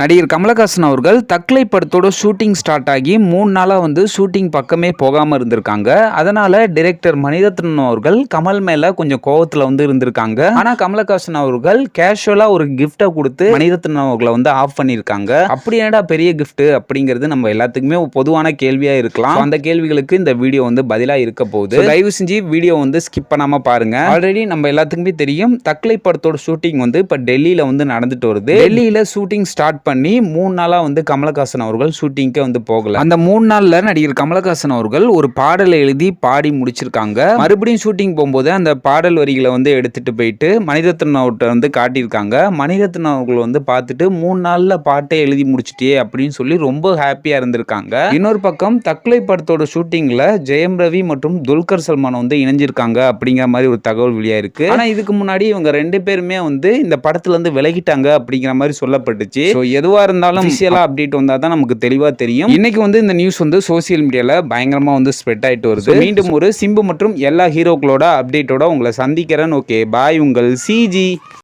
நடிகர் கமலஹாசன் அவர்கள் தக்லை படத்தோட ஷூட்டிங் ஸ்டார்ட் ஆகி மூணு நாளாக வந்து ஷூட்டிங் பக்கமே போகாமல் இருந்திருக்காங்க. அதனால டிரெக்டர் மணிரத்னன் அவர்கள் கமல் மேலே கொஞ்சம் கோவத்தில் வந்து இருந்திருக்காங்க. ஆனால் கமலஹாசன் அவர்கள் கேஷுவலாக ஒரு கிஃப்ட்டை கொடுத்து மணிரத்னம் அவர்களை வந்து ஆஃப் பண்ணியிருக்காங்க. அப்படி என்னடா பெரிய கிஃப்ட் அப்படிங்கிறது நம்ம எல்லாத்துக்குமே பொதுவான கேள்வியாக இருக்கலாம். அந்த கேள்விகளுக்கு இந்த வீடியோ வந்து பதிலாக இருக்க போகுது. தயவு செஞ்சு வீடியோ வந்து ஸ்கிப் பண்ணாமல் பாருங்க. ஆல்ரெடி நம்ம எல்லாத்துக்குமே தெரியும் தக்லை படத்தோட ஷூட்டிங் வந்து இப்போ டெல்லியில் வந்து நடந்துட்டு வருது. டெல்லியில் ஷூட்டிங் ஸ்டார்ட் பண்ணி மூணு நாளாக வந்து கமலஹாசன் அவர்கள் ஷூட்டிங்க்கே வந்து போகல. அந்த மூணு நாளில் நடிகர் கமலஹாசன் அவர்கள் ஒரு பாடலை எழுதி பாடி முடிச்சிருக்காங்க. மறுபடியும் ஷூட்டிங் போகும்போது அந்த பாடல் வரிகளை வந்து எடுத்துட்டு போயிட்டு மணிரத்னம் அவர்கிட்ட வந்து காட்டியிருக்காங்க. மணிரத்னம் அவர்கள் வந்து பார்த்துட்டு மூணு நாளில் பாட்டை எழுதி முடிச்சிட்டே அப்படின்னு சொல்லி ரொம்ப ஹாப்பியாக இருந்திருக்காங்க. இன்னொரு பக்கம் தக்லை படத்தோட ஷூட்டிங்கில் ஜெயம் ரவி மற்றும் துல்கர் சல்மான் வந்து இணைஞ்சிருக்காங்க அப்படிங்கிற மாதிரி ஒரு தகவல் வெளியாயிருக்கு. ஆனால் இதுக்கு முன்னாடி இவங்க ரெண்டு பேருமே வந்து இந்த படத்துல இருந்து விலகிட்டாங்க அப்படிங்கிற மாதிரி சொல்லப்பட்டுச்சு. ஸோ எதுவாக இருந்தாலும் அஃபிஷியலாக அப்டேட் வந்தால் தான் நமக்கு தெளிவாக தெரியும். இன்னைக்கு வந்து இந்த நியூஸ் வந்து சோசியல் மீடியாவில் பயங்கரமாக வந்து ஸ்ப்ரெட் ஆயிட்டு வருது. மீண்டும் ஒரு சிம்பு மற்றும் எல்லா ஹீரோக்களோட அப்டேட்டோட உங்களை சந்திக்கிறேன். ஓகே பாய் உங்கள் சிஜி